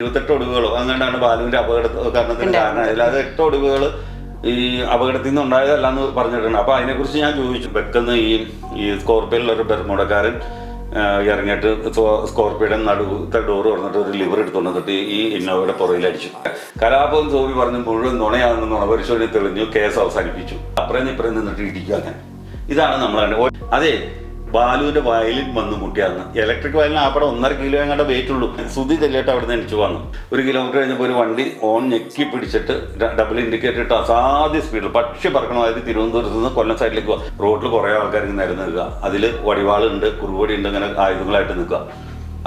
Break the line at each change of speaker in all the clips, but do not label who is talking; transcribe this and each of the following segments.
ഇരുപത്തെട്ട് ഒടിവുകളോ അങ്ങനെയാണ് ബാലുവിന്റെ അപകട കാരണത്തിന് കാരണം. അതിൽ എട്ട് ഒടിവുകൾ ഈ അപകടത്തിൽ നിന്ന് ഉണ്ടായതല്ലാന്ന് പറഞ്ഞിട്ടുണ്ട്. അപ്പൊ അതിനെക്കുറിച്ച് ഞാൻ ചോദിച്ചു. പെട്ടെന്ന് ഈ ഈ സ്കോർപ്പിയോയിലുള്ള ഒരു ബെർമുടക്കാരൻ ഇറങ്ങിയിട്ട് സ്കോ- സ്കോർപ്പിയോയുടെ നടുവത്തെ ഡോർ തുറന്നിട്ട് ഒരു ലിവർ എടുത്തുകൊണ്ട് വന്നിട്ട് ഈ ഇന്നോവയുടെ പുറകിൽ അടിച്ചു. കലാപവും സോബി പറഞ്ഞ് മുഴുവൻ നുണയാണെന്ന് നുണ പരിശോധന തെളിഞ്ഞു കേസ് അവസാനിപ്പിച്ചു. അപ്പുറം ഇപ്പുറം നിന്നിട്ട് ഇടിക്കുക അങ്ങനെ ഇതാണ് നമ്മളെ അതെ ബാലുവിന്റെ വയലിൻ വന്ന് മുട്ടിയാന്ന് ഇലക്ട്രിക് വയലിന് അവിടെ ഒന്നര കിലോ എങ്ങാണ്ട് വെയിറ്റ് ഉള്ളൂ. സുധി ചെല്ലിട്ട് അവിടെ നിന്ന് എനിക്ക് വന്നു. ഒരു കിലോമീറ്റർ കഴിഞ്ഞപ്പോൾ ഒരു വണ്ടി ഓൺ ഞെക്കി പിടിച്ചിട്ട് ഡബിൾ ഇൻഡിക്കേറ്റർ ഇട്ട് അസാധ്യ സ്പീഡിൽ പക്ഷി പറക്കണം അതായത് തിരുവനന്തപുരത്ത് നിന്ന് കൊല്ലം സൈഡിലേക്ക് റോഡിൽ കുറേ ആൾക്കാർ ഇങ്ങനെ നിരന്ന് നിൽക്കുക. അതിൽ വടിവാളുണ്ട് കുറുവടി ഉണ്ട് അങ്ങനെ ആയുധങ്ങളായിട്ട് നിൽക്കുക.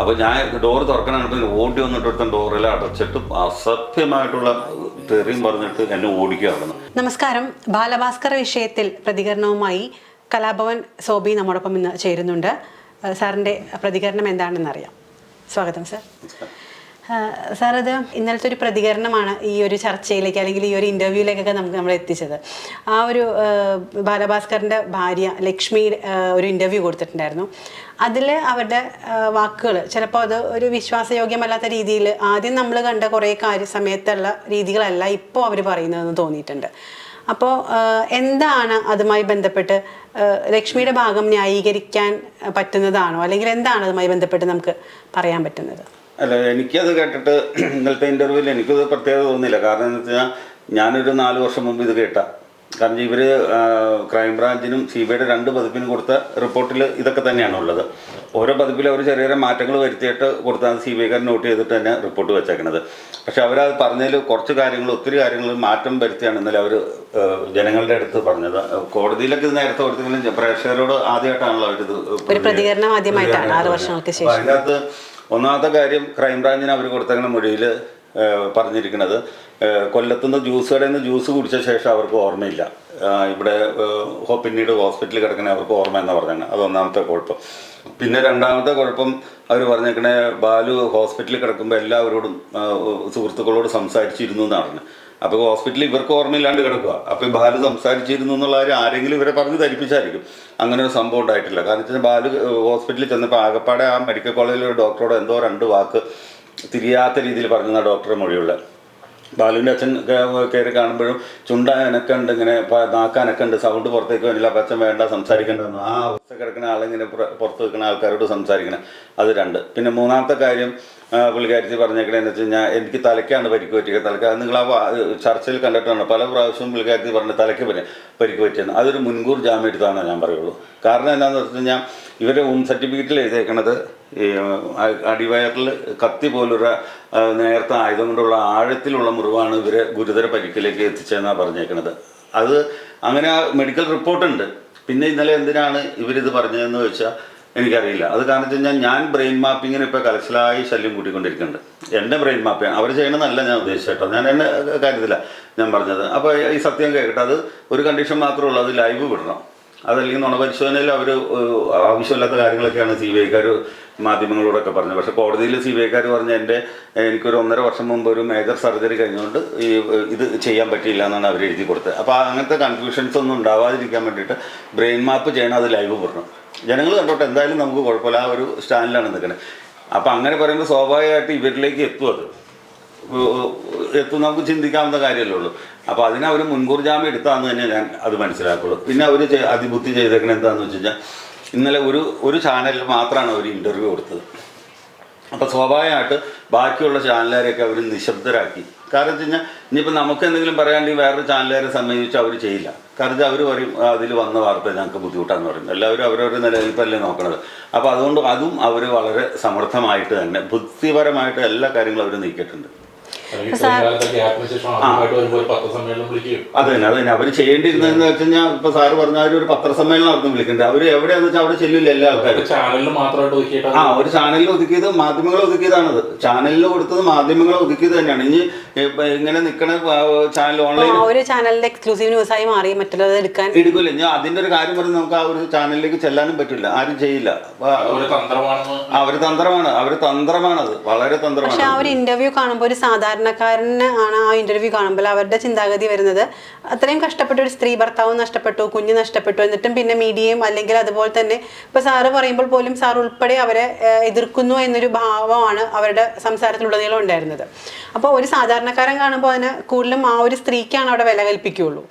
അപ്പോൾ ഞാൻ ഡോർ തുറക്കണമെങ്കിൽ ഓടി വന്നിട്ട് ഒരുത്തൻ ഡോറിൽ അടച്ചിട്ട് അസഭ്യമായിട്ടുള്ള തെറിയും പറഞ്ഞിട്ട് എന്നെ ഓടിക്കുക
നമസ്കാരം. ബാലഭാസ്കർ വിഷയത്തിൽ പ്രതികരണവുമായി കലാഭവൻ സോബി നമ്മോടൊപ്പം ഇന്ന് ചേരുന്നുണ്ട്. സാറിന്റെ പ്രതികരണം എന്താണെന്ന് അറിയാം സ്വാഗതം സാർ. സാർ അത് ഇന്നലത്തെ ഒരു പ്രതികരണമാണ് ഈ ഒരു ചർച്ചയിലേക്ക് അല്ലെങ്കിൽ ഈ ഒരു ഇന്റർവ്യൂവിലേക്കൊക്കെ നമുക്ക് നമ്മൾ എത്തിച്ചത്. ആ ഒരു ബാലഭാസ്കറിന്റെ ഭാര്യ ലക്ഷ്മി ഒരു ഇന്റർവ്യൂ കൊടുത്തിട്ടുണ്ടായിരുന്നു. അതിൽ അവരുടെ വാക്കുകൾ ചിലപ്പോൾ അത് ഒരു വിശ്വാസയോഗ്യമല്ലാത്ത രീതിയിൽ ആദ്യം നമ്മൾ കണ്ട കുറേ കാര്യ സമയത്തുള്ള രീതികളല്ല ഇപ്പോൾ അവർ പറയുന്നതെന്ന് തോന്നിയിട്ടുണ്ട്. അപ്പോൾ എന്താണ് അതുമായി ബന്ധപ്പെട്ട് ലക്ഷ്മിയുടെ ഭാഗം ന്യായീകരിക്കാൻ പറ്റുന്നതാണോ? അല്ലെങ്കിൽ എന്താണ് അതുമായി ബന്ധപ്പെട്ട് നമുക്ക് പറയാൻ പറ്റുന്നത്?
അല്ല എനിക്കത് കേട്ടിട്ട് ഇന്നലത്തെ ഇന്റർവ്യൂവിൽ എനിക്കത് പ്രത്യേകത തോന്നിയില്ല. കാരണം എന്താ വെച്ചാൽ ഞാനൊരു നാല് വർഷം മുമ്പ് ഇത് കേട്ട. കാരണം ഇവർ ക്രൈംബ്രാഞ്ചിനും സി ബി ഐയുടെ രണ്ട് പതിപ്പിനും കൊടുത്ത റിപ്പോർട്ടിൽ ഇതൊക്കെ തന്നെയാണ് ഉള്ളത്. ഓരോ പതിപ്പിലും അവർ ചെറിയ ചെറിയ മാറ്റങ്ങൾ വരുത്തിയിട്ട് കൊടുത്താൽ സി ബി ഐക്കാർ നോട്ട് ചെയ്തിട്ട് തന്നെ റിപ്പോർട്ട് വെച്ചേക്കണത്. പക്ഷെ അവരത് പറഞ്ഞതിൽ കുറച്ച് കാര്യങ്ങൾ ഒത്തിരി കാര്യങ്ങൾ മാറ്റം വരുത്തിയാണ് ഇന്നലെ അവർ ജനങ്ങളുടെ അടുത്ത് പറഞ്ഞത്. കോടതിയിലൊക്കെ ഇത് നേരത്തെ കൊടുത്തെങ്കിലും പ്രേക്ഷകരോട് ആദ്യമായിട്ടാണല്ലോ അവരിത്
ഒരു പ്രതികരണം ആദ്യമായിട്ടാണ് ആറ് വർഷങ്ങൾക്ക് ശേഷം.
അതിനകത്ത് ഒന്നാമത്തെ കാര്യം ക്രൈംബ്രാഞ്ചിന് അവർ കൊടുത്തേക്കുന്ന മൊഴിയിൽ പറഞ്ഞിരിക്കുന്നത് കൊല്ലത്തുനിന്ന് ജ്യൂസ് കടയിൽ നിന്ന് ജ്യൂസ് കുടിച്ച ശേഷം അവർക്ക് ഓർമ്മയില്ല. ഇവിടെ പിന്നീട് ഹോസ്പിറ്റലിൽ കിടക്കണേ അവർക്ക് ഓർമ്മ എന്ന് പറഞ്ഞാണ് അത് ഒന്നാമത്തെ കുഴപ്പം. പിന്നെ രണ്ടാമത്തെ കുഴപ്പം അവർ പറഞ്ഞേക്കണേ ബാലു ഹോസ്പിറ്റലിൽ കിടക്കുമ്പോൾ എല്ലാവരോടും സുഹൃത്തുക്കളോട് സംസാരിച്ചിരുന്നു പറഞ്ഞത്. അപ്പോൾ ഹോസ്പിറ്റലിൽ ഇവർക്ക് ഓർമ്മയില്ലാണ്ട് കിടക്കുക അപ്പോൾ ഈ ബാലു സംസാരിച്ചിരുന്നു എന്നുള്ള കാര്യം ആരെങ്കിലും ഇവരെ പറഞ്ഞ് ധരിപ്പിച്ചായിരിക്കും. അങ്ങനെ ഒരു സംഭവം ഉണ്ടായിട്ടില്ല. കാരണം വെച്ചാൽ ബാലു ഹോസ്പിറ്റലിൽ ചെന്നപ്പോൾ ആകപ്പാടെ ആ മെഡിക്കൽ കോളേജിലെ ഡോക്ടറോട് എന്തോ രണ്ട് വാക്ക് തിരിയാത്ത രീതിയിൽ പറഞ്ഞ ഡോക്ടറെ മൊഴിയുള്ള. ബാലുവിന്റെ അച്ഛൻ കയറി കാണുമ്പോഴും ചുണ്ട അനക്കുണ്ട് ഇങ്ങനെ നാക്കാനൊക്കെ ഉണ്ട് സൗണ്ട് പുറത്തേക്ക് വരില്ല പച്ചൻ വേണ്ട സംസാരിക്കേണ്ടതെന്ന് ആ അവസ്ഥ കിടക്കുന്ന ആളിങ്ങനെ പുറ- പുറത്ത് നിൽക്കുന്ന ആൾക്കാരോട് സംസാരിക്കണം. അത് രണ്ട്. പിന്നെ മൂന്നാമത്തെ കാര്യം പുള്ളിക്കാരത്തി പറഞ്ഞേക്കണേന്ന് വെച്ച് കഴിഞ്ഞാൽ എനിക്ക് തലയ്ക്കാണ് പരിക്ക് പറ്റിയത്. തലയ്ക്ക് അത് നിങ്ങൾ ആ ചർച്ചയിൽ കണ്ടിട്ടാണ്. പല പ്രാവശ്യവും പുള്ളിക്കാരത്തി പറഞ്ഞ തലയ്ക്ക് പറ്റി പരിക്ക് പറ്റിയെന്ന്. അതൊരു മുൻകൂർ ജാമ്യം എടുത്താണെന്ന് ഞാൻ പറയുള്ളൂ. കാരണം എന്താണെന്ന് വെച്ച് കഴിഞ്ഞാൽ ഇവരെ ഹോം സർട്ടിഫിക്കറ്റിൽ എഴുതിയേക്കണത് ഈ അടിവയറിൽ കത്തി പോലൊരു ആ, നേർത്ത ആയുധം കൊണ്ടുള്ള ആഴത്തിലുള്ള മുറിവാണ് ഇവരെ ഗുരുതര പരിക്കിലേക്ക് എത്തിച്ചതെന്നാണ് പറഞ്ഞേക്കുന്നത് അത് അങ്ങനെ ആ മെഡിക്കൽ റിപ്പോർട്ടുണ്ട് പിന്നെ ഇന്നലെ എന്തിനാണ് ഇവരിത് പറഞ്ഞതെന്ന് വെച്ചാൽ എനിക്കറിയില്ല. അത് കാരണം വെച്ച് കഴിഞ്ഞാൽ ഞാൻ ബ്രെയിൻ മാപ്പിങ്ങിന് ഇപ്പോൾ കലശലായി ശല്യം കൂട്ടിക്കൊണ്ടിരിക്കുന്നുണ്ട്. എന്റെ ബ്രെയിൻ മാപ്പിംഗ് അവർ ചെയ്യണമെന്നല്ല ഞാൻ ഉദ്ദേശിച്ചത് കേട്ടോ ഞാൻ എന്നെ കാര്യത്തില്ല ഞാൻ പറഞ്ഞത്. അപ്പോൾ ഈ സത്യം കേൾക്കട്ടെ അത് ഒരു കണ്ടീഷൻ മാത്രമേ ഉള്ളൂ. അത് ലൈവ് വിടണം. അതല്ലെങ്കിൽ നുണപരിശോധനയിൽ അവർ ആവശ്യമില്ലാത്ത കാര്യങ്ങളൊക്കെയാണ് സി ബി ഐക്കാർ മാധ്യമങ്ങളോടൊക്കെ പറഞ്ഞത്. പക്ഷേ കോടതിയിൽ സി ബി ഐക്കാർ പറഞ്ഞ എന്റെ എനിക്കൊരു ഒന്നര വർഷം മുമ്പ് ഒരു മേജർ സർജറി കഴിഞ്ഞുകൊണ്ട് ഈ ഇത് ചെയ്യാൻ പറ്റിയില്ല എന്നാണ് അവർ എഴുതി കൊടുത്തത്. അപ്പോൾ അങ്ങനത്തെ കൺഫ്യൂഷൻസ് ഒന്നും ഉണ്ടാവാതിരിക്കാൻ വേണ്ടിയിട്ട് ബ്രെയിൻ മാപ്പ് ചെയ്യണം അത് ലൈവ് പറഞ്ഞു ജനങ്ങൾ കണ്ടോട്ടെ എന്തായാലും നമുക്ക് കുഴപ്പമില്ല. ആ ഒരു സ്റ്റാൻഡിലാണ് നിൽക്കുന്നത് അപ്പോൾ അങ്ങനെ പറയുമ്പോൾ സ്വാഭാവികമായിട്ട് ഇവരിലേക്ക് എത്തും അത്. എത്തും നമുക്ക് ചിന്തിക്കാവുന്ന കാര്യമല്ലേ ഉള്ളൂ. അപ്പോൾ അതിന് അവർ മുൻകൂർ ജാമ്യം എടുത്താന്ന് തന്നെ ഞാൻ അത് മനസ്സിലാക്കുള്ളൂ. പിന്നെ അവർ അതിബുദ്ധി ചെയ്തേക്കണത് എന്താണെന്ന് വെച്ച് കഴിഞ്ഞാൽ ഇന്നലെ ഒരു ഒരു ചാനലിൽ മാത്രമാണ് അവർ ഇന്റർവ്യൂ കൊടുത്തത്. അപ്പോൾ സ്വാഭാവികമായിട്ട് ബാക്കിയുള്ള ചാനലുകാരെയൊക്കെ അവർ നിശബ്ദരാക്കി. കാരണം വെച്ച് കഴിഞ്ഞാൽ ഇനിയിപ്പോൾ നമുക്ക് എന്തെങ്കിലും പറയാണ്ട് വേറൊരു ചാനലുകാരെ സമീപിച്ച് അവർ ചെയ്യില്ല. കാരണം അവർ പറയും അതിൽ വന്ന വാർത്ത ഞങ്ങൾക്ക് ബുദ്ധിമുട്ടാന്ന് പറയും എല്ലാവരും അവരവരുടെ നിലനിൽപ്പല്ലേ നോക്കണത്. അപ്പോൾ അതുകൊണ്ട് അതും അവർ വളരെ സമർത്ഥമായിട്ട് തന്നെ ബുദ്ധിപരമായിട്ട് എല്ലാ കാര്യങ്ങളും അവർ നീക്കിയിട്ടുണ്ട്. അത് തന്നെ അത് തന്നെ. അവർ ചെയ്യേണ്ടിരുന്നതെന്ന് വെച്ച് കഴിഞ്ഞാൽ ഇപ്പൊ സാറ് പറഞ്ഞ അവർ ഒരു പത്രസമ്മേളനം നടത്തും വിളിക്കുന്നുണ്ട് അവർ എവിടെയാണെന്ന് വെച്ചാൽ അവിടെ ചെല്ലില്ല എല്ലാ ആൾക്കാരും. ആ ഒരു ചാനലിൽ ഒതുക്കിയത് മാധ്യമങ്ങളെ ഒതുക്കിയതാണത്. ചാനലിൽ കൊടുത്തത് മാധ്യമങ്ങളെ ഒതുക്കിയത് തന്നെയാണ്. ഇനി ഇപ്പൊ ഇങ്ങനെ നിൽക്കണ ചാനൽ ഓൺലൈൻ
ഒരു ചാനലിന്റെ എക്സ്ക്ലൂസീവ് ന്യൂസായി മാറി. മറ്റുള്ളത് എടുക്കാൻ
എടുക്കില്ല ഞാൻ അതിന്റെ ഒരു കാര്യം പറഞ്ഞ് നമുക്ക് ആ ഒരു ചാനലിലേക്ക് ചെല്ലാനും പറ്റില്ല. ആരും ചെയ്യില്ല. അപ്പൊ
തന്ത്രമാണ്.
അവർ തന്ത്രമാണ്. അവർ തന്ത്രമാണത്. വളരെ
പക്ഷെ ആ
തന്ത്രമാണ്
ഒരു ഇന്റർവ്യൂ കാണുമ്പോൾ ഒരു സാധാരണ സാധാരണക്കാരന് ആണ് ആ ഇന്റർവ്യൂ കാണുമ്പോൾ അവരുടെ ചിന്താഗതി വരുന്നത്. അത്രയും കഷ്ടപ്പെട്ട ഒരു സ്ത്രീ ഭർത്താവ് നഷ്ടപ്പെട്ടു കുഞ്ഞ് നഷ്ടപ്പെട്ടു എന്നിട്ടും പിന്നെ മീഡിയയും അല്ലെങ്കിൽ അതുപോലെ തന്നെ ഇപ്പൊ സാറ് പറയുമ്പോൾ പോലും സാർ ഉൾപ്പെടെ അവരെ എതിർക്കുന്നു എന്നൊരു ഭാവമാണ് അവരുടെ സംസാരത്തിലുടനീളം ഉണ്ടായിരുന്നത്. അപ്പോൾ ഒരു സാധാരണക്കാരൻ കാണുമ്പോൾ അതിന് കൂടുതലും ആ ഒരു സ്ത്രീക്കാണ് അവിടെ വില കൽപ്പിക്കുകയുള്ളൂ.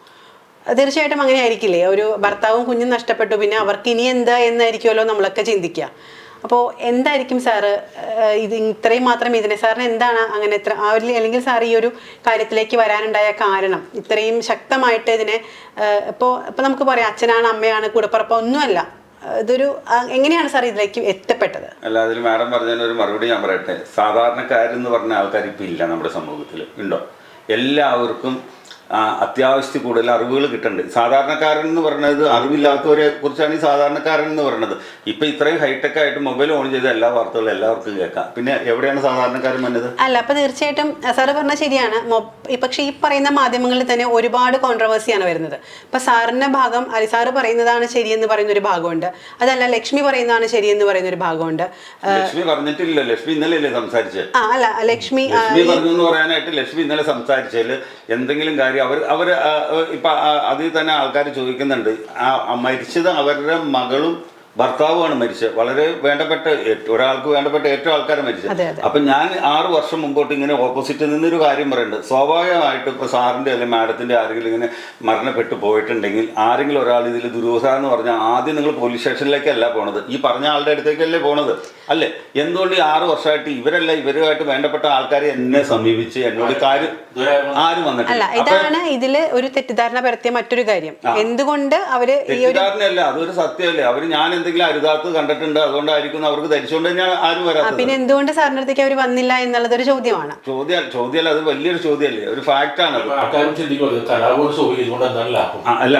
തീർച്ചയായിട്ടും അങ്ങനെ ആയിരിക്കില്ലേ? ഒരു ഭർത്താവും കുഞ്ഞും നഷ്ടപ്പെട്ടു പിന്നെ അവർക്ക് ഇനി എന്താ എന്നായിരിക്കുമല്ലോ നമ്മളൊക്കെ ചിന്തിക്കുക. അപ്പോൾ എന്തായിരിക്കും സാറ് ഇത് ഇത്രയും മാത്രം ഇതിനെ സാറിന് എന്താണ് അങ്ങനെ ഇത്ര ആ ഒരു- അല്ലെങ്കിൽ സാർ ഈ ഒരു കാര്യത്തിലേക്ക് വരാനുണ്ടായ കാരണം ഇത്രയും ശക്തമായിട്ട് ഇതിനെ ഇപ്പോൾ ഇപ്പോൾ നമുക്ക് പറയാം അച്ഛനാണ് അമ്മയാണ് കൂടപ്പുറപ്പ് ഒന്നുമല്ല. ഇതൊരു എങ്ങനെയാണ് സാർ ഇതിലേക്ക് എത്തപ്പെട്ടത്?
അല്ല അതിൽ മാഡം പറഞ്ഞതിന് ഒരു മറുപടി ഞാൻ പറയട്ടെ. സാധാരണക്കാരെന്ന് പറഞ്ഞ ആൾക്കാർ ഇപ്പം ഇല്ല നമ്മുടെ സമൂഹത്തിൽ ഉണ്ടോ? എല്ലാവർക്കും അത്യാവശ്യത്തിൽ കൂടുതൽ അറിവുകൾ കിട്ടുന്നുണ്ട് സാധാരണക്കാരൻ എന്ന് പറയുന്നത് അറിവില്ലാത്തവരെ കുറിച്ചാണ് ഈ സാധാരണക്കാരൻ എന്ന് പറയുന്നത്. ഇപ്പം ഇത്രയും ഹൈടെക് ആയിട്ട് മൊബൈൽ ഓൺ ചെയ്ത എല്ലാ വാർത്തകളും എല്ലാവർക്കും കേൾക്കാം. പിന്നെ എവിടെയാണ് സാധാരണക്കാരൻ വന്നത്?
അല്ല അപ്പൊ തീർച്ചയായിട്ടും സാറ് പറഞ്ഞത് ശരിയാണ്. പക്ഷേ ഈ പറയുന്ന മാധ്യമങ്ങളിൽ തന്നെ ഒരുപാട് കോൺട്രവേഴ്സിയാണ് വരുന്നത്. ഇപ്പൊ സാറിന്റെ ഭാഗം അലി സാറ് പറയുന്നതാണ് ശരിയെന്ന് പറയുന്ന ഒരു ഭാഗമുണ്ട്. അതല്ല ലക്ഷ്മി പറയുന്നതാണ് ശരിയെന്ന് പറയുന്ന ഒരു ഭാഗമുണ്ട്
ലക്ഷ്മി പറഞ്ഞിട്ടില്ല ലക്ഷ്മി ഇന്നലെ അല്ലേ സംസാരിച്ചത്
ആ അല്ല ലക്ഷ്മി
ലക്ഷ്മി പറഞ്ഞു പറയാനായിട്ട് ലക്ഷ്മി ഇന്നലെ സംസാരിച്ചതിൽ എന്തെങ്കിലും കാര്യം അവർ അവർ ഇപ്പം അതിൽ തന്നെ ആൾക്കാർ ചോദിക്കുന്നുണ്ട്. ആ മരിച്ചത് അവരുടെ മകളും ഭർത്താവുമാണ് മരിച്ചത്. വളരെ വേണ്ടപ്പെട്ട ഒരാൾക്ക് വേണ്ടപ്പെട്ട ഏറ്റവും ആൾക്കാർ മരിച്ചത്.
അപ്പം
അപ്പൊ ഞാൻ ആറ് വർഷം മുമ്പോട്ട് ഇങ്ങനെ ഓപ്പോസിറ്റ് നിന്നൊരു കാര്യം പറയുന്നുണ്ട് സ്വാഭാവികമായിട്ട് ഇപ്പൊ സാറിന്റെ അല്ലെങ്കിൽ മാഡത്തിന്റെ ആരെങ്കിലും ഇങ്ങനെ മരണപ്പെട്ടു പോയിട്ടുണ്ടെങ്കിൽ ആരെങ്കിലും ഒരാൾ ഇതിൽ ദുരൂഹ എന്ന് പറഞ്ഞാൽ ആദ്യം നിങ്ങൾ പോലീസ് സ്റ്റേഷനിലേക്കല്ല പോണത്. ഈ പറഞ്ഞ ആളുടെ അടുത്തേക്കല്ലേ പോണത്. അല്ലേ? എന്തുകൊണ്ട് ഈ ആറു വർഷമായിട്ട് ഇവരല്ല ഇവരുമായിട്ട് വേണ്ടപ്പെട്ട ആൾക്കാരെ എന്നെ സമീപിച്ച് എന്നോട് കാര്യം ആരും വന്നിട്ടില്ല.
ഇതാണ് ഇതിൽ ഒരു തെറ്റിദ്ധാരണ പരത്തിയ മറ്റൊരു കാര്യം. എന്തുകൊണ്ട് അവർ ഈ ഒരു
തെറ്റിദ്ധാരണയല്ല അതൊരു സത്യമല്ലേ? അവർ ഞാൻ എന്തെങ്കിലും അരുതാത്ത് കണ്ടിട്ടുണ്ട് അതുകൊണ്ടായിരിക്കും അവർക്ക് ധരിച്ചുകൊണ്ട് തന്നെയാണ് ആരും
വരാം
വരാത്തത്
പിന്നെ എന്തുകൊണ്ട് സാറിന്റെ അടുത്തേക്ക് അവർ വന്നില്ല എന്നുള്ളതൊരു ചോദ്യമാണ്.
ചോദ്യം ചോദ്യമല്ല അത് വലിയൊരു ചോദ്യമല്ലേ ഒരു
ഫാക്ട് ആണ്
എനിക്കെന്താ അല്ല.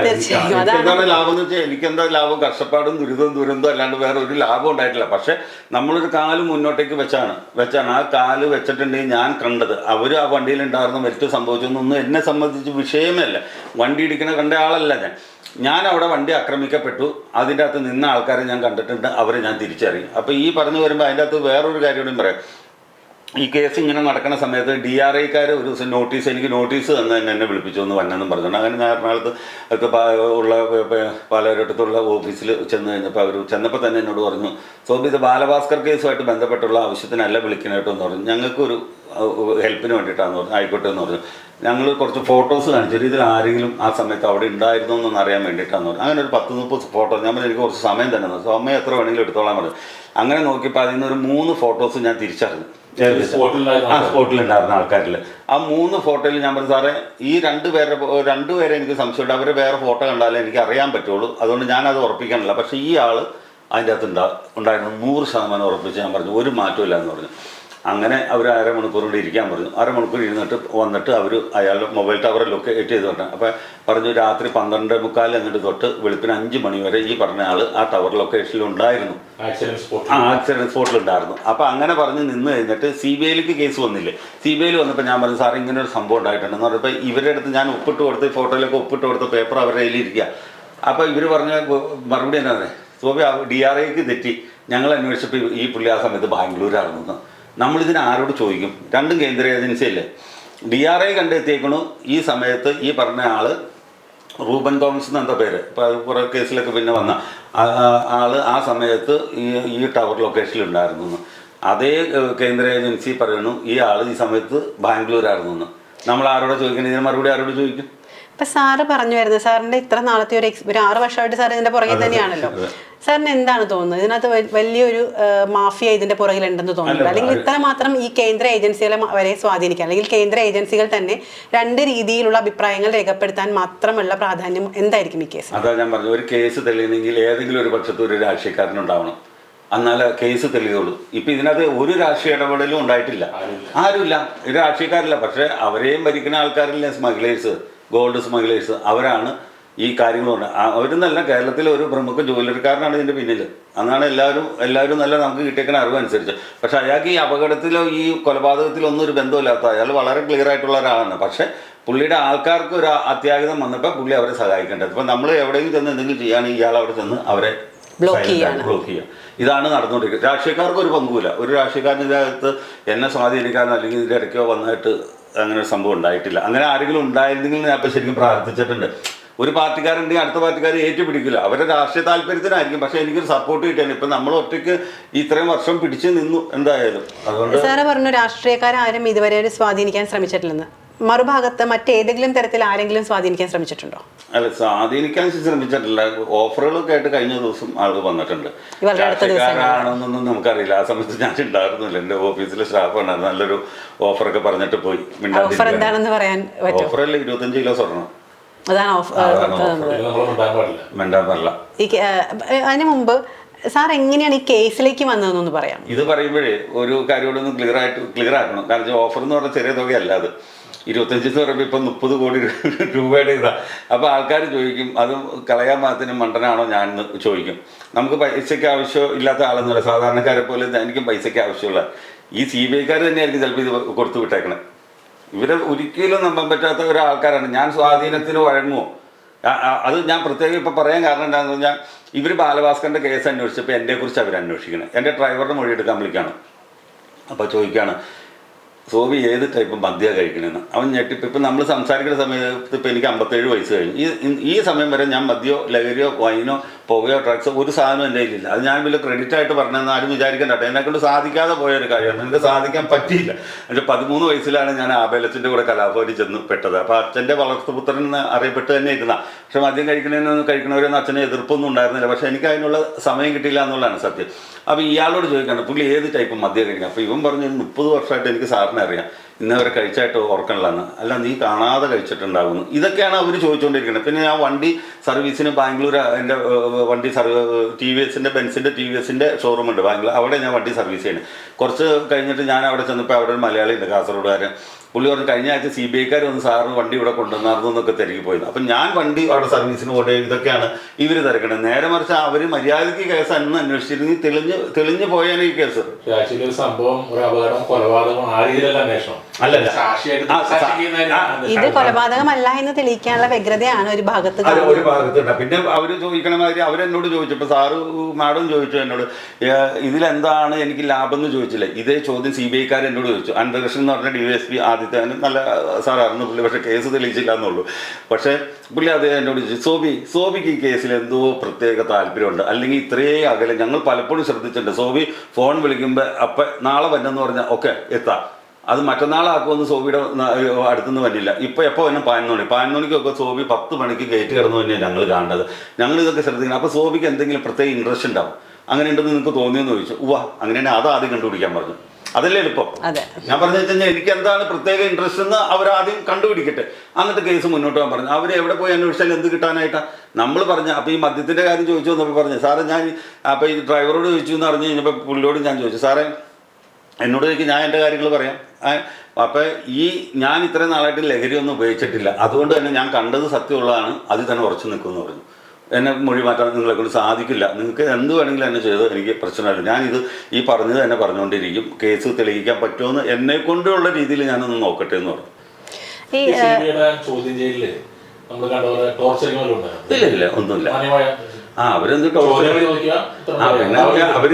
എന്താണ് ലാഭം? എന്ന് വെച്ചാൽ എനിക്ക് എന്താ ലാഭം കഷ്ടപ്പാടും ദുരിതവും ദുരന്തവും അല്ലാണ്ട് വേറെ ഒരു ലാഭം ഉണ്ടായിട്ടില്ല. പക്ഷെ നമ്മളൊരു കാൽ മുന്നോട്ടേക്ക് വെച്ചാണ്. വെച്ചാണ്. ആ കാൽ വെച്ചിട്ടുണ്ടെങ്കിൽ ഞാൻ കണ്ടത്. അവർ ആ വണ്ടിയിൽ ഉണ്ടായിരുന്ന മരിച്ചു സംഭവിച്ചൊന്നും എന്നെ സംബന്ധിച്ച് വിഷയമേ അല്ല വണ്ടി ഇടിക്കണ കണ്ട ആളല്ല ഞാൻ. ഞാൻ അവിടെ വണ്ടി ആക്രമിക്കപ്പെട്ടു. അതിന്റെ അകത്ത് നിന്ന ആൾക്കാരെ ഞാൻ കണ്ടിട്ടുണ്ട്. അവരെ ഞാൻ തിരിച്ചറിയും. അപ്പോൾ ഈ പറഞ്ഞു വരുമ്പോൾ അതിന്റെ അകത്ത് വേറൊരു കാര്യം കൂടി പറയാം. ഈ കേസ് ഇങ്ങനെ നടക്കുന്ന സമയത്ത് ഡി ആർ ഐക്കാർ ഒരു ദിവസം നോട്ടീസ് എനിക്ക് നോട്ടീസ് തന്നെ എന്നെ വിളിപ്പിച്ചു എന്ന് വന്നെന്നും പറഞ്ഞിട്ടുണ്ട്. അങ്ങനെ ഞാൻ എറണാകുളത്ത് ഉള്ള പ- പ- ഓഫീസിൽ ചെന്ന് കഴിഞ്ഞപ്പോൾ അവർ ചെന്നപ്പോൾ തന്നെ എന്നോട് പറഞ്ഞു സോബി ഇത് ബാലഭാസ്കർ കേസുമായിട്ട് ബന്ധപ്പെട്ടുള്ള ആവശ്യത്തിനല്ല വിളിക്കണം കേട്ടോ എന്ന് പറഞ്ഞു ഞങ്ങൾക്കൊരു ഹെൽപ്പിന് വേണ്ടിയിട്ടാന്ന് പറഞ്ഞു ആയിക്കോട്ടെ എന്ന് പറഞ്ഞു. ഞങ്ങൾ കുറച്ച് ഫോട്ടോസ് കാണിച്ചു ഇതിൽ ആരെങ്കിലും ആ സമയത്ത് അവിടെ ഉണ്ടായിരുന്നു എന്നൊന്ന് അറിയാൻ വേണ്ടിയിട്ടാന്ന് പറഞ്ഞു. അങ്ങനെ ഒരു പത്ത് മുപ്പത് ഫോട്ടോ ഞാൻ എനിക്ക് കുറച്ച് സമയം തന്നെ. സമയം എത്ര വേണമെങ്കിലും എടുത്തോളാൻ പറഞ്ഞു. അങ്ങനെ നോക്കിയപ്പോൾ അതിൽ നിന്ന് ഒരു മൂന്ന് ഫോട്ടോസ് ഞാൻ തിരിച്ചറിഞ്ഞു. ആ സ്പോട്ടിലുണ്ടായിരുന്ന ആൾക്കാരിൽ ആ മൂന്ന് ഫോട്ടോയിൽ ഞാൻ പറഞ്ഞു സാറേ ഈ രണ്ട് രണ്ടുപേരെ രണ്ട് പേരെ എനിക്ക് സംശയമുണ്ട്. അവർ വേറെ ഫോട്ടോ കണ്ടാലേ എനിക്ക് അറിയാൻ പറ്റുള്ളൂ. അതുകൊണ്ട് ഞാനത് ഉറപ്പിക്കാനില്ല. പക്ഷേ ഈ ആൾ അതിന്റെ അകത്ത് ഉണ്ടാ ഉണ്ടായിരുന്നു. നൂറ് ശതമാനം ഉറപ്പിച്ച് ഞാൻ പറഞ്ഞു ഒരു മാറ്റമില്ല എന്ന് പറഞ്ഞു. അങ്ങനെ അവർ അരമണിക്കൂർ കൂടി ഇരിക്കാൻ പറഞ്ഞു. അരമണിക്കൂർ ഇരുന്നിട്ട് വന്നിട്ട് അവർ അയാളുടെ മൊബൈൽ ടവർ ലൊക്കേറ്റ് ചെയ്ത് പറഞ്ഞു അപ്പോൾ പറഞ്ഞു രാത്രി പന്ത്രണ്ട് മുക്കാൽ എന്നിട്ട് തൊട്ട് വെളുപ്പിന് അഞ്ച് മണി വരെ ഈ പറഞ്ഞ ആൾ ആ ടവർ ലൊക്കേഷനിൽ ഉണ്ടായിരുന്നു. ആ ആക്സിഡൻസ് സ്പോട്ടിൽ ഉണ്ടായിരുന്നു. അപ്പോൾ അങ്ങനെ പറഞ്ഞ് നിന്ന് കഴിഞ്ഞിട്ട് സി ബി ഐയിലേക്ക് കേസ് വന്നില്ലേ? സി ബി ഐയിൽ വന്നപ്പോൾ ഞാൻ പറഞ്ഞു സാർ ഇങ്ങനെ ഒരു സംഭവം ഉണ്ടായിട്ടുണ്ടെന്ന് പറഞ്ഞപ്പോൾ ഇവരുടെ അടുത്ത് ഞാൻ ഒപ്പിട്ട് കൊടുത്ത് ഫോട്ടോയിലൊക്കെ ഒപ്പിട്ട് കൊടുത്ത പേപ്പർ അവരുടെ കയ്യിൽ ഇരിക്കുക അപ്പോൾ ഇവർ പറഞ്ഞ മറുപടി എന്നാണ് സോബി ഡി ആർ ഐക്ക് തെറ്റി. ഞങ്ങൾ അന്വേഷിച്ചപ്പോൾ ഈ പുള്ളി ആ സമയത്ത് ബാംഗ്ലൂരാണെന്ന് നമ്മളിതിന് ആരോട് ചോദിക്കും? രണ്ടും കേന്ദ്ര ഏജൻസി അല്ലേ ഡി ആർ ഐ കണ്ടെത്തിയേക്കണു. ഈ സമയത്ത് ഈ പറഞ്ഞ ആൾ റൂബൻ തോമസ് എന്ന പേര്? ഇപ്പോൾ അത് കുറേ കേസിലൊക്കെ പിന്നെ വന്ന ആൾ ആ- സമയത്ത് ഈ ഈ ടവർ ലൊക്കേഷനിൽ ഉണ്ടായിരുന്നു. അതേ കേന്ദ്ര ഏജൻസി പറയുന്നു ഈ ആൾ ഈ സമയത്ത് ബാംഗ്ലൂരായിരുന്നു നമ്മൾ ആരോടെ ചോദിക്കണം? ഇതിന് മറുപടി ആരോട് ചോദിക്കും?
ഇപ്പൊ സാറ് പറഞ്ഞു വരുന്നത് സാറിന്റെ ഇത്ര നാളത്തെ ഒരു ഒരു ആറ് വർഷമായിട്ട് സാർ ഇതിന്റെ പുറകിൽ തന്നെയാണല്ലോ. സാറിന് എന്താണ് തോന്നുന്നത്? ഇതിനകത്ത് വലിയൊരു മാഫിയ ഇതിന്റെ പുറകിലുണ്ടെന്ന് തോന്നുന്നുണ്ട്.
അല്ല,
അല്ലെങ്കിൽ ഇത്ര മാത്രം ഈ കേന്ദ്ര ഏജൻസികളെ വരെ സ്വാധീനിക്കാൻ അല്ലെങ്കിൽ കേന്ദ്ര ഏജൻസികൾ തന്നെ രണ്ട് രീതിയിലുള്ള അഭിപ്രായങ്ങൾ രേഖപ്പെടുത്താൻ മാത്രമുള്ള പ്രാധാന്യം എന്തായിരിക്കും ഈ കേസ്?
അതാ ഞാൻ പറഞ്ഞു ഒരു കേസ് തെളിയണമെങ്കിൽ ഏതെങ്കിലും ഒരു പക്ഷത്ത് ഒരു രാഷ്ട്രീയക്കാരനുണ്ടാവണം. എന്നാലേ കേസ് തെളിയുള്ളൂ. ഇപ്പം ഇതിനകത്ത് ഒരു രാഷ്ട്രീയ ഇടപെടലും ഉണ്ടായിട്ടില്ല. ആരുമില്ല. രാഷ്ട്രീയക്കാരില്ല. പക്ഷെ അവരെയും ഭരിക്കുന്ന ആൾക്കാരില്ല സ്മഗ്ലേഴ്സ്? ഗോൾഡ് സ്മഗ്ലേഴ്സ് അവരാണ് ഈ കാര്യങ്ങളുണ്ട് അവരെന്നല്ല കേരളത്തിലെ ഒരു പ്രമുഖ ജോലിക്കാരനാണ് ഇതിന്റെ പിന്നിൽ അന്നാണ് എല്ലാവരും എല്ലാവരും നല്ല നമുക്ക് കിട്ടിയേക്കുന്ന അറിവ് അനുസരിച്ച്. പക്ഷെ അയാൾക്ക് ഈ അപകടത്തിലോ ഈ കൊലപാതകത്തിലോ ഒന്നും ഒരു ബന്ധമില്ലാത്ത അയാൾ വളരെ ക്ലിയർ ആയിട്ടുള്ള ഒരാളാണ്. പക്ഷെ പുള്ളിയുടെ ആൾക്കാർക്ക് ഒരു അത്യാഹിതം വന്നപ്പോൾ പുള്ളി അവരെ സഹായിക്കേണ്ടത്. ഇപ്പം നമ്മൾ എവിടെയെങ്കിലും ചെന്ന് എന്തെങ്കിലും ചെയ്യുകയാണെങ്കിൽ ഇയാൾ അവിടെ ചെന്ന് അവരെ ബ്ലോക്ക് ചെയ്യുക ഇതാണ് നടന്നുകൊണ്ടിരിക്കുന്നത്. രാഷ്ട്രീയക്കാർക്ക് ഒരു പങ്കുമില്ല. ഒരു രാഷ്ട്രീയക്കാരന്റെ ഇതിനകത്ത് എന്നെ സ്വാധീനിക്കാനോ അല്ലെങ്കിൽ ഇതിന്റെ ഇടയ്ക്കോ വന്നിട്ട് അങ്ങനെ ഒരു സംഭവം ഉണ്ടായിട്ടില്ല. അങ്ങനെ ആരെങ്കിലും ഉണ്ടായിരുന്നെങ്കിൽ ഞാൻ ഇപ്പം ശരിക്കും പ്രാർത്ഥിച്ചിട്ടുണ്ട്. ഒരു പാർട്ടിക്കാരുണ്ടെങ്കിൽ അടുത്ത പാർട്ടിക്കാർ ഏറ്റുപിടിക്കില്ല. അവരുടെ രാഷ്ട്രീയ താല്പര്യത്തിനായിരിക്കും. പക്ഷെ എനിക്കൊരു സപ്പോർട്ട് കിട്ടിയാണ്. ഇപ്പം നമ്മൾ ഒറ്റയ്ക്ക് ഇത്രയും വർഷം പിടിച്ചു നിന്നു എന്തായാലും. അതുകൊണ്ട്
സാറ് പറഞ്ഞു രാഷ്ട്രീയക്കാരും ഇതുവരെ സ്വാധീനിക്കാൻ ശ്രമിച്ചിട്ടില്ലെന്ന്. മറുഭാഗത്ത് മറ്റേതെങ്കിലും തരത്തിൽ ആരെങ്കിലും സ്വാധീനിക്കാൻ ശ്രമിച്ചിട്ടുണ്ടോ?
അല്ല സ്വാധീനിക്കാൻ ശ്രമിച്ചിട്ടില്ല. ഓഫറുകളൊക്കെ ആയിട്ട് കഴിഞ്ഞ ദിവസം ആൾ വന്നിട്ടുണ്ട്.
ആണെന്നൊന്നും.
രാഷ്ട്രീയക്കാരാണെന്നൊന്നും നമുക്കറിയില്ല. ആ സമയത്ത് ഞാൻ ഉണ്ടായിരുന്നില്ല. എന്റെ ഓഫീസിലെ സ്റ്റാഫ് ഉണ്ടായിരുന്നു. നല്ലൊരു ഓഫറൊക്കെ പറഞ്ഞിട്ട് പോയി.
ഓഫർ എന്താണെന്ന് പറയാൻ ഓഫർ
ഓഫറല്ല ഇരുപത്തഞ്ച് കിലോ സ്വർണം
അതാണ്
ഓഫർ. പാടില്ല.
അതിന് മുമ്പ് സാർ എങ്ങനെയാണ് ഈ കേസിലേക്ക് വന്നതെന്നൊന്ന് പറയാം
ഇത് പറയുമ്പോഴേ ഒരു കാര്യം ഒന്ന് ക്ലിയർ ആയിട്ട് ക്ലിയർ ആക്കണം കാരണം ഓഫർ എന്ന് പറഞ്ഞാൽ ചെറിയ തുകയല്ല അത്. ഇരുപത്തഞ്ച് എന്ന് പറയുമ്പോൾ ഇപ്പം മുപ്പത് കോടി രൂപയുടെ ഇതാ. അപ്പോൾ ആൾക്കാർ ചോദിക്കും അത് കളയാൻ പാകത്തിന് മണ്ടനാണോ ഞാൻ എന്ന് ചോദിക്കും. നമുക്ക് പൈസയ്ക്ക് ആവശ്യം ഇല്ലാത്ത ആളെന്നല്ല സാധാരണക്കാരെ പോലെ എനിക്കും പൈസയ്ക്ക് ആവശ്യമുള്ള. ഈ സി ബി ഐക്കാർ തന്നെയായിരിക്കും ചിലപ്പോൾ ഇത് കൊടുത്തു വിട്ടേക്കണേ. ഇവരെ ഒരിക്കലും നമ്പാൻ പറ്റാത്ത ഒരാൾക്കാരാണ്. ഞാൻ സ്വാധീനത്തിന് വഴങ്ങുമോ അത് ഞാൻ പ്രത്യേകം ഇപ്പം പറയാൻ കാരണം എന്താണെന്ന് പറഞ്ഞാൽ ഇവർ ബാലഭാസ്കറിന്റെ കേസ് അന്വേഷിച്ചപ്പോൾ എന്നെക്കുറിച്ച് അവർ അന്വേഷിക്കണം എന്റെ ഡ്രൈവറുടെ മൊഴി എടുക്കാൻ വിളിക്കുകയാണ് അപ്പോൾ ചോദിക്കുകയാണ് സോബി ഏത് ടൈപ്പ് മദ്യ കഴിക്കണമെന്ന് അവൻ ഞെട്ടിപ്പ്. ഇപ്പം നമ്മൾ സംസാരിക്കുന്ന സമയത്ത് ഇപ്പം എനിക്ക് അമ്പത്തേഴ് വയസ്സ് കഴിഞ്ഞു. ഈ ഈ സമയം വരെ ഞാൻ മദ്യോ ലഹരിയോ വൈനോ പുകയോ ഡ്രഗ്സോ ഒരു സാധനം എന്റെ കയ്യിലില്ല. അത് ഞാൻ വലിയ ക്രെഡിറ്റ് ആയിട്ട് പറഞ്ഞതെന്ന് ആരും വിചാരിക്കണ്ട എന്നെക്കൊണ്ട് എന്നെ കൊണ്ട് സാധിക്കാതെ പോയ ഒരു കാര്യമാണ്. എനിക്ക് സാധിക്കാൻ പറ്റിയില്ല. എന്റെ പതിമൂന്ന് വയസ്സിലാണ് ഞാൻ ആബേലച്ചന്റെ കൂടെ കലാഭവനിൽ ചെന്ന് പെട്ടത്. അപ്പോൾ അച്ഛന്റെ വളർത്തുപുത്രൻ എന്ന് അറിയപ്പെട്ട് തന്നെ ഇരുന്ന. പക്ഷെ മദ്യം കഴിക്കുന്നതിനൊന്നും കഴിക്കണവരൊന്നും അച്ഛനെ എതിർപ്പൊന്നും ഉണ്ടായിരുന്നില്ല. പക്ഷെ എനിക്ക് അതിനുള്ള സമയം കിട്ടിയില്ല എന്നുള്ളതാണ് സത്യം. അപ്പോൾ ഇയാളോട് ചോദിക്കണം പുള്ളി ഏത് ടൈപ്പ് മദ്യം കഴിക്കണം? അപ്പോൾ ഇവൻ പറഞ്ഞു മുപ്പത് വർഷമായിട്ട് എനിക്ക് സാറിനെ അറിയാം. ഇന്നവരെ കഴിച്ചായിട്ട് ഓർക്കണില്ലെന്ന്. അല്ല നീ കാണാതെ കഴിച്ചിട്ടുണ്ടാകുന്നു ഇതൊക്കെയാണ് അവർ ചോദിച്ചുകൊണ്ടിരിക്കുന്നത് പിന്നെ ഞാൻ വണ്ടി സർവീസിന് ബാംഗ്ലൂർ എന്റെ വണ്ടി സർവീ ടി വി എസിന്റെ ബെൻസിന്റെ ടി വി എസിന്റെ ഷോറൂം ഉണ്ട് ബാംഗ്ലൂർ അവിടെ ഞാൻ വണ്ടി സർവീസ് ചെയ്യുന്നത് കുറച്ച് കഴിഞ്ഞിട്ട് ഞാൻ അവിടെ ചെന്നപ്പോൾ അവിടെ ഒരു മലയാളി ഉണ്ട് കാസർഗോഡുകാരൻ. പുള്ളി പറഞ്ഞു കഴിഞ്ഞ ആഴ്ച സി ബി ഐക്കാർ വന്ന് സാറ് വണ്ടി ഇവിടെ കൊണ്ടുവന്നായിരുന്നു എന്നൊക്കെ തിരക്കി പോയത് അപ്പം ഞാൻ വണ്ടി അവിടെ സർവീസിന് കൊണ്ടേ ഇതൊക്കെയാണ് ഇവർ തിരക്കണത്. നേരെ മറിച്ച് അവർ മര്യാദയ്ക്ക് കേസ് അന്ന് അന്വേഷിച്ചിരുന്നെങ്കിൽ തെളിഞ്ഞ് തെളിഞ്ഞു പോയാണ് ഈ കേസ്.
ആക്ച്വലി ഒരു സംഭവം ഒരു അപകടം കൊലപാതകം ആ രീതിയിലല്ല അന്വേഷണം.
ഇത് കൊലപാതകമല്ല എന്ന് തെളിയിക്കാനുള്ള വ്യഗ്രതയാണ് ഒരു ഭാഗത്ത്.
ഒരു ഭാഗത്തുണ്ട് പിന്നെ അവർ ചോദിക്കണ മാതിരി അവരെന്നോട് ചോദിച്ചു. ഇപ്പൊ സാറ് മാഡം ചോദിച്ചു എന്നോട് "ഏ, ഇതിലെന്താണ് എനിക്ക് ലാഭം എന്ന് ചോദിച്ചില്ല. ഇതേ ചോദ്യം സി ബി ഐക്കാർ എന്നോട് ചോദിച്ചു. അന്തരീക്ഷം എന്ന് പറഞ്ഞ ഡി എസ് പി ആദ്യത്തെ നല്ല സാറായിരുന്നു പുള്ളി പക്ഷേ കേസ് തെളിയിച്ചില്ല എന്നുള്ളൂ പക്ഷേ പുള്ളി അദ്ദേഹം എന്നോട് ചോദിച്ചു സോബി സോബിക്ക് ഈ കേസിൽ എന്തോ പ്രത്യേക താല്പര്യമുണ്ട്? അല്ലെങ്കിൽ ഇത്രയും അകലെ ഞങ്ങൾ പലപ്പോഴും ശ്രദ്ധിച്ചിട്ടുണ്ട്. സോബി ഫോൺ വിളിക്കുമ്പോൾ അപ്പം നാളെ വന്നെന്ന് പറഞ്ഞാൽ ഓക്കെ എത്താം. അത് മറ്റന്നാളാക്കുമെന്ന് സോബിയുടെ അടുത്തുനിന്ന് വന്നില്ല. ഇപ്പോൾ എപ്പോൾ വന്നെ പതിനൊന്ന് മണിക്കൊക്കെ സോബി പത്ത് മണിക്ക് ഗേറ്റ് കിടന്നു തന്നെയാണ് ഞങ്ങൾ കാണേണ്ടത്. ഞങ്ങൾ ഇതൊക്കെ ശ്രദ്ധിക്കണം. അപ്പോൾ സോബിക്ക് എന്തെങ്കിലും പ്രത്യേക ഇൻട്രസ്റ്റ് ഉണ്ടാവും. അങ്ങനെ ഉണ്ടെന്ന് നിങ്ങൾക്ക് തോന്നിയെന്ന് ചോദിച്ചു. ഉവ്വ അങ്ങനെയാണെങ്കിൽ അത് ആദ്യം കണ്ടുപിടിക്കാൻ പറഞ്ഞു. അതല്ലേ എളുപ്പം.
അതെ.
ഞാൻ പറഞ്ഞു വെച്ചാൽ എനിക്ക് എന്താണ് പ്രത്യേക ഇൻട്രസ്റ്റ് എന്ന് അവർ ആദ്യം കണ്ടുപിടിക്കട്ടെ. അങ്ങനത്തെ കേസ് മുന്നോട്ട് പോകാൻ പറഞ്ഞു. അവർ എവിടെ പോയി അന്വേഷിച്ചാൽ എന്ത് കിട്ടാനായിട്ടാണ് നമ്മൾ പറഞ്ഞ അപ്പോൾ ഈ മദ്യത്തിന്റെ കാര്യം ചോദിച്ചു എന്നൊക്കെ പറഞ്ഞു സാറേ ഞാൻ അപ്പോൾ ഈ ഡ്രൈവറോട് ചോദിച്ചു എന്ന് പറഞ്ഞു കഴിഞ്ഞപ്പോൾ പുള്ളിയോട് ഞാൻ ചോദിച്ചു സാറേ എന്നോട് ചോദിക്കും ഞാൻ എന്റെ കാര്യങ്ങൾ പറയാം. അപ്പോൾ ഈ ഞാൻ ഇത്രയും നാളായിട്ട് ലഹരി ഒന്നും ഉപയോഗിച്ചിട്ടില്ല. അതുകൊണ്ട് തന്നെ ഞാൻ കണ്ടത് സത്യമുള്ളതാണ്. അതിൽ തന്നെ ഉറച്ചു നിൽക്കുമെന്ന് പറഞ്ഞു. എന്നെ മൊഴി മാറ്റാൻ നിങ്ങളെ കൊണ്ട് സാധിക്കില്ല. നിങ്ങൾക്ക് എന്ത് വേണമെങ്കിലും എന്നെ ചെയ്ത് എനിക്ക് പ്രശ്നമില്ല. ഞാനിത് ഈ പറഞ്ഞത് തന്നെ പറഞ്ഞുകൊണ്ടിരിക്കും. കേസ് തെളിയിക്കാൻ പറ്റുമെന്ന് എന്നെ കൊണ്ടുള്ള രീതിയിൽ ഞാനൊന്ന് നോക്കട്ടെ എന്ന് പറഞ്ഞു.
ചോദ്യം
ഇല്ല ഇല്ല ഒന്നുമില്ല. ആ അവരെന്ത് ആ. പിന്നെ അവർ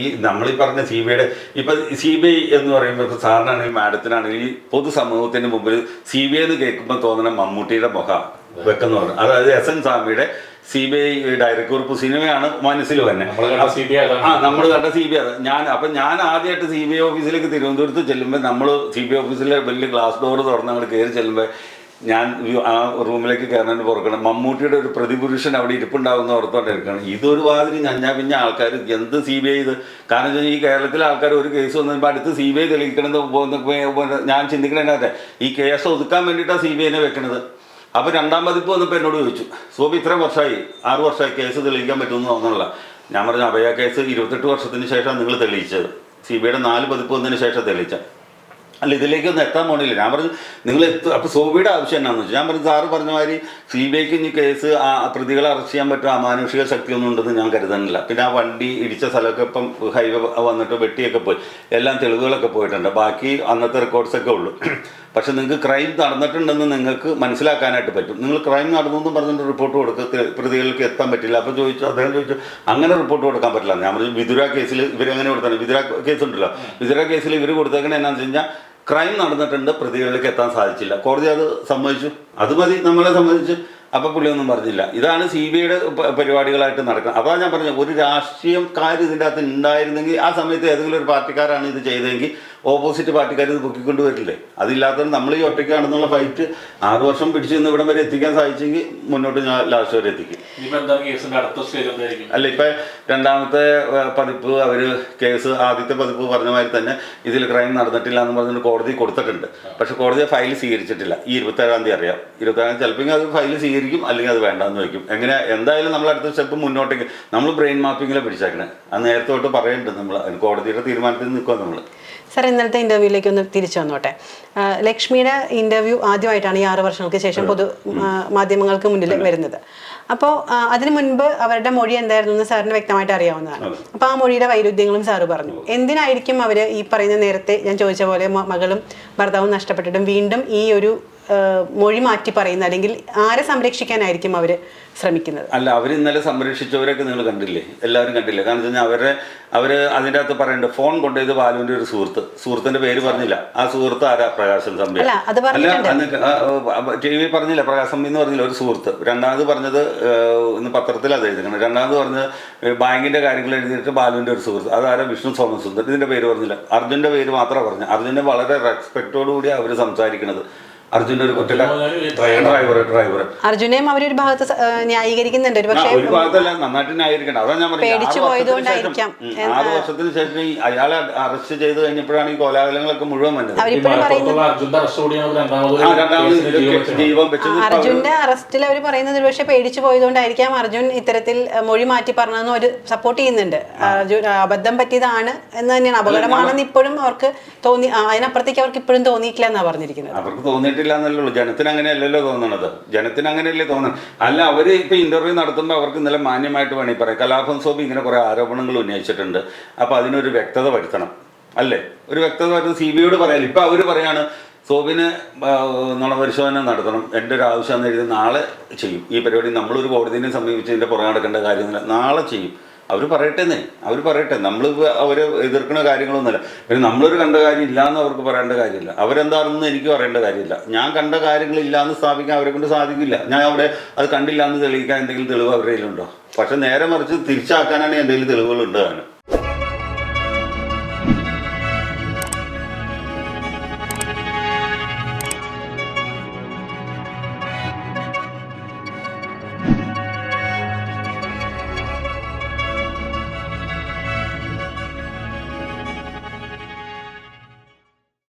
ഈ നമ്മൾ ഈ പറഞ്ഞ സി ബി ഐയുടെ ഇപ്പൊ സി ബി ഐ എന്ന് പറയുമ്പോൾ ഇപ്പൊ സാറിനാണെങ്കിൽ മാഡത്തിനാണെങ്കിൽ ഈ പൊതുസമൂഹത്തിന് മുമ്പിൽ സി ബി ഐ എന്ന് കേൾക്കുമ്പോൾ തോന്നുന്ന മമ്മൂട്ടിയുടെ മുഖം. വെക്കെന്ന് പറഞ്ഞു. അതായത് എസ് എൻ സ്വാമിയുടെ സി ബി ഐ ഡയറക്ടർ കുറിപ്പ് സിനിമയാണ് മനസ്സിൽ തന്നെ.
നമ്മൾ
ആ നമ്മൾ കണ്ട സി ബി ഐ ഞാൻ അപ്പം ഞാൻ ആദ്യമായിട്ട് സി ബി ഐ ഓഫീസിലേക്ക് തിരുവനന്തപുരത്ത് ചെല്ലുമ്പോൾ നമ്മൾ സി ബി ഐ ഓഫീസിലെ വലിയ ഗ്ലാസ് ഡോർ തുറന്ന് അങ്ങോട്ട് കയറി ചെല്ലുമ്പോൾ ഞാൻ ആ റൂമിലേക്ക് കയറാൻ പുറക്കണം മമ്മൂട്ടിയുടെ ഒരു പ്രതിപുരുഷൻ അവിടെ ഇരിപ്പുണ്ടാവുന്ന ഓർത്തോണ്ടിരിക്കണം ഇതൊരു മാതിരി ഞഞ്ഞാ പിഞ്ഞ ആൾക്കാർ എന്ത് സി ബി ഐ ഇത്? കാരണം വെച്ചാൽ ഈ കേരളത്തിലെ ആൾക്കാർ ഒരു കേസ് വന്നപ്പോൾ അടുത്ത് സി ബി ഐ തെളിയിക്കണമെന്ന് ഞാൻ ചിന്തിക്കണേ ഈ കേസ് ഒതുക്കാൻ വേണ്ടിയിട്ടാണ് സി ബി ഐനെ വെക്കണത്. അപ്പോൾ രണ്ടാം പതിപ്പ് വന്നപ്പോൾ എന്നോട് ചോദിച്ചു സോബി ഇത്രയും വർഷമായി ആറ് വർഷമായി കേസ് തെളിയിക്കാൻ പറ്റുമെന്ന് തോന്നുന്നില്ല. ഞാൻ പറഞ്ഞു അഭയ കേസ് ഇരുപത്തെട്ട് വർഷത്തിന് ശേഷം നിങ്ങൾ തെളിയിച്ചത്. സി ബി ഐയുടെ നാല് പതിപ്പ് വന്നതിന് ശേഷം തെളിയിച്ച അല്ല ഇതിലേക്കൊന്നും എത്താൻ പോണില്ല. ഞാൻ പറഞ്ഞു നിങ്ങൾ എത്തും അപ്പോൾ സോബിയുടെ ആവശ്യം എന്നാന്ന് വെച്ചാൽ ഞാൻ പറഞ്ഞു സാറ് പറഞ്ഞ മാതിരി സി ബി ഐക്ക് ഇനി കേസ് ആ പ്രതികളെ അറസ്റ്റ് ചെയ്യാൻ പറ്റും അമാനുഷിക ശക്തിയൊന്നും ഉണ്ടെന്ന് ഞാൻ കരുതുന്നില്ല. പിന്നെ ആ വണ്ടി ഇടിച്ച സ്ഥലമൊക്കെ ഇപ്പം ഹൈവേ വന്നിട്ട് വെട്ടിയൊക്കെ പോയി. എല്ലാം തെളിവുകളൊക്കെ പോയിട്ടുണ്ട്. ബാക്കി അന്നത്തെ റെക്കോർഡ്സൊക്കെ ഉള്ളൂ. പക്ഷെ നിങ്ങൾക്ക് ക്രൈം നടന്നിട്ടുണ്ടെന്ന് നിങ്ങൾക്ക് മനസ്സിലാക്കാനായിട്ട് പറ്റും. നിങ്ങൾ ക്രൈം നടന്നു എന്ന് പറഞ്ഞിട്ട് റിപ്പോർട്ട് കൊടുക്കുക പ്രതികൾക്ക് എത്താൻ പറ്റില്ല. അപ്പോൾ ചോദിച്ചു അദ്ദേഹം ചോദിച്ചു അങ്ങനെ റിപ്പോർട്ട് കൊടുക്കാൻ പറ്റില്ല. ഞാൻ പറഞ്ഞു വിതുര കേസിൽ ഇവരെങ്ങനെ കൊടുത്താണ്? വിതുര കേസ് ഉണ്ടല്ലോ. വിതുര കേസിൽ ഇവർ കൊടുത്തേക്കണേ എന്നാന്ന് വെച്ച് കഴിഞ്ഞാൽ ക്രൈം നടന്നിട്ടുണ്ട് പ്രതികളിലേക്ക് എത്താൻ സാധിച്ചില്ല. കോടതി അത് സമ്മതിച്ചു. അത് മതി നമ്മളെ സംബന്ധിച്ച്. അപ്പം പുള്ളിയൊന്നും പറഞ്ഞില്ല. ഇതാണ് സി ബി ഐയുടെ പരിപാടികളായിട്ട് നടക്കുന്നത് അപ്പോൾ ഞാൻ പറഞ്ഞത് ഒരു രാഷ്ട്രീയക്കാർ ഇതിന്റെ അകത്ത് ഉണ്ടായിരുന്നെങ്കിൽ ആ സമയത്ത് ഏതെങ്കിലും ഒരു പാർട്ടിക്കാരാണ് ഇത് ചെയ്തതെങ്കിൽ ഓപ്പോസിറ്റ് പാർട്ടിക്കാർ ഇത് പൊക്കിക്കൊണ്ട് വരില്ലേ? അതില്ലാത്തത് നമ്മൾ ഈ ഒറ്റയ്ക്കാണെന്നുള്ള ഫൈറ്റ് ആറ് വർഷം പിടിച്ച് നിന്ന് ഇവിടം വരെ എത്തിക്കാൻ സാധിച്ചെങ്കിൽ മുന്നോട്ട് ഞാൻ ലാസ്റ്റ് വരെ എത്തിക്കും. അല്ല ഇപ്പം രണ്ടാമത്തെ പതിപ്പ് അവർ കേസ് ആദ്യത്തെ പതിപ്പ് പറഞ്ഞ മാതിരി തന്നെ ഇതിൽ ക്രൈം നടന്നിട്ടില്ല എന്ന് പറഞ്ഞിട്ട് കോടതി കൊടുത്തിട്ടുണ്ട്. പക്ഷെ കോടതി ഫയൽ സ്വീകരിച്ചിട്ടില്ല. ഈ ഇരുപത്തേഴാം തീയതി അറിയാം. ഇരുപത്തേഴാം ചിലപ്പോൾ അത് ഫയൽ സ്വീകരിക്കും അല്ലെങ്കിൽ അത് വേണ്ടാന്ന് വയ്ക്കും എങ്ങനെ എന്തായാലും നമ്മൾ അടുത്ത സ്റ്റെപ്പ് മുന്നോട്ടേക്ക് നമ്മൾ ബ്രെയിൻ മാപ്പിങ്ങിലെ പിടിച്ചേക്കണേ. അത് നേരത്തെ തൊട്ട് പറയുന്നുണ്ട് നമ്മൾ കോടതിയുടെ തീരുമാനത്തിൽ നിൽക്കുക നമ്മൾ
സാർ ഇന്നലത്തെ ഇന്റർവ്യൂയിലേക്ക് ഒന്ന് തിരിച്ചു വന്നോട്ടെ. ലക്ഷ്മിയുടെ ഇന്റർവ്യൂ ആദ്യമായിട്ടാണ് ഈ ആറ് വർഷങ്ങൾക്ക് ശേഷം പൊതു മാധ്യമങ്ങൾക്ക് മുന്നിൽ വരുന്നത്. അപ്പോൾ അതിനു മുൻപ് അവരുടെ മൊഴി എന്തായിരുന്നു എന്ന് സാറിന് വ്യക്തമായിട്ട് അറിയാവുന്നതാണ്. അപ്പോൾ ആ മൊഴിയുടെ വൈരുദ്ധ്യങ്ങളും സാറ് പറഞ്ഞു. എന്തിനായിരിക്കും അവർ ഈ പറയുന്ന നേരത്തെ ഞാൻ ചോദിച്ച പോലെ മകളും ഭർത്താവും നഷ്ടപ്പെട്ടിട്ടും വീണ്ടും ഈ ഒരു മൊഴി മാറ്റി പറയുന്ന അല്ലെങ്കിൽ ആരെ സംരക്ഷിക്കാനായിരിക്കും അവർ ശ്രമിക്കുന്നത്?
അല്ല അവർ ഇന്നലെ സംരക്ഷിച്ചവരൊക്കെ നിങ്ങൾ കണ്ടില്ലേ? എല്ലാവരും കണ്ടില്ലേ? കാരണം വെച്ച് കഴിഞ്ഞാൽ അവരെ അവർ അതിന്റെ അകത്ത് പറയുന്നുണ്ട് ഫോൺ കൊണ്ടുപോയത് ബാലുവിന്റെ ഒരു സുഹൃത്ത്. സുഹൃത്തിന്റെ പേര് പറഞ്ഞില്ല. ആ സുഹൃത്ത് ആരാ? പ്രകാശൻ സംബി
അല്ല.
ടി വി പറഞ്ഞില്ല പ്രകാശം എന്ന് പറഞ്ഞില്ല ഒരു സുഹൃത്ത്. രണ്ടാമത് പറഞ്ഞത് ഇന്ന് പത്രത്തിൽ അത് എഴുതിക്കണം രണ്ടാമത് പറഞ്ഞത് ബാങ്കിന്റെ കാര്യങ്ങൾ എഴുതിയിട്ട് ബാലുവിന്റെ ഒരു സുഹൃത്ത്. അതാരാ വിഷ്ണു സോമസുന്ദർ ഇതിന്റെ പേര് പറഞ്ഞില്ല. അർജുന്റെ പേര് മാത്രമേ പറഞ്ഞു അർജുനെ വളരെ റെസ്പെക്റ്റോടുകൂടിയാണ് അവർ സംസാരിക്കുന്നത് അർജുന്റെ ഒരു കുറ്റക്കാരൻ ഡ്രൈവർ ഡ്രൈവർ.
അർജുനെയും അവരൊരു ഭാഗത്ത് ന്യായീകരിക്കുന്നുണ്ട്. ഒരു പക്ഷേ
ഒരു ഭാഗത്തല്ല നന്നായിട്ട് ന്യായീകരിക്കണം അതാ ഞാൻ.
പേടിച്ചു പോയതുകൊണ്ടായിരിക്കാം.
ശേഷം, ആറ് വർഷത്തിന് ശേഷം ഈ അയാളെ അറസ്റ്റ് ചെയ്ത് കഴിഞ്ഞപ്പോഴാണ് ഈ കോലാഹലങ്ങളൊക്കെ മുഴുവൻ വന്നത്.
അർജുന്റെ
അറസ്റ്റിൽ അവർ പറയുന്നത് ഒരു പക്ഷേ പേടിച്ചു പോയതുകൊണ്ടായിരിക്കാം അർജുൻ ഇത്തരത്തിൽ മൊഴി മാറ്റി പറഞ്ഞതെന്ന് അവർ സപ്പോർട്ട് ചെയ്യുന്നുണ്ട്. അർജുൻ അബദ്ധം പറ്റിയതാണ് എന്ന് തന്നെയാണ്. അപകടമാണെന്ന് ഇപ്പോഴും അവർക്ക് തോന്നി അതിനപ്പുറത്തേക്ക് അവർക്ക് ഇപ്പോഴും തോന്നിയിട്ടില്ല എന്നാണ് പറഞ്ഞിരിക്കുന്നത്.
അവർക്ക് തോന്നിയിട്ടില്ല എന്നല്ലേ ഉള്ളൂ. ജനത്തിന് അങ്ങനെയല്ലല്ലോ തോന്നണത്. ജനത്തിന് അങ്ങനെയല്ലേ തോന്നണം? അല്ല അവർ ഇപ്പൊ ഇന്റർവ്യൂ നടത്തുമ്പോൾ അവർക്ക് ഇന്നലെ മാന്യമായിട്ട് വേണമെങ്കിൽ പറയാം. കലാഭവൻ സോബി ഇങ്ങനെ കുറേ ആരോപണങ്ങൾ ഉന്നയിച്ചിട്ടുണ്ട്. അപ്പൊ അതിനൊരു വ്യക്തത വരുത്തണം. അല്ലേ? ഒരു വ്യക്തത വരുന്നത് സി ബി ഐയോട് പറയാം. ഇപ്പൊ അവർ പറയാണ് സോബിന് നുണപരിശോധന നടത്തണം. എന്റെ ഒരു ആവശ്യം എന്ന് എഴുതി നാളെ ചെയ്യും. ഈ പരിപാടി നമ്മളൊരു കോടതിനെ സമീപിച്ചതിന്റെ പുറകെ നടക്കേണ്ട കാര്യമൊന്നുമില്ല. നാളെ ചെയ്യും. അവർ പറയട്ടെന്നേ. അവർ പറയട്ടെ. നമ്മൾ അവർ എതിർക്കുന്ന കാര്യങ്ങളൊന്നുമില്ല. പിന്നെ നമ്മളൊരു കണ്ട കാര്യം ഇല്ലാന്ന് അവർക്ക് പറയേണ്ട കാര്യമില്ല. അവരെന്താണെന്ന് എനിക്ക് പറയേണ്ട കാര്യമില്ല. ഞാൻ കണ്ട കാര്യങ്ങൾ ഇല്ലാന്ന് സ്ഥാപിക്കാൻ അവരെ കൊണ്ട് സാധിക്കില്ല. ഞാൻ അവിടെ അത് കണ്ടില്ല എന്ന് തെളിയിക്കാൻ എന്തെങ്കിലും തെളിവ് അവരുടെ കയ്യിലുണ്ടോ? പക്ഷെ നേരെ മറിച്ച് തിരിച്ചാക്കാനാണ് എന്തെങ്കിലും തെളിവുകൾ ഉണ്ടാകാൻ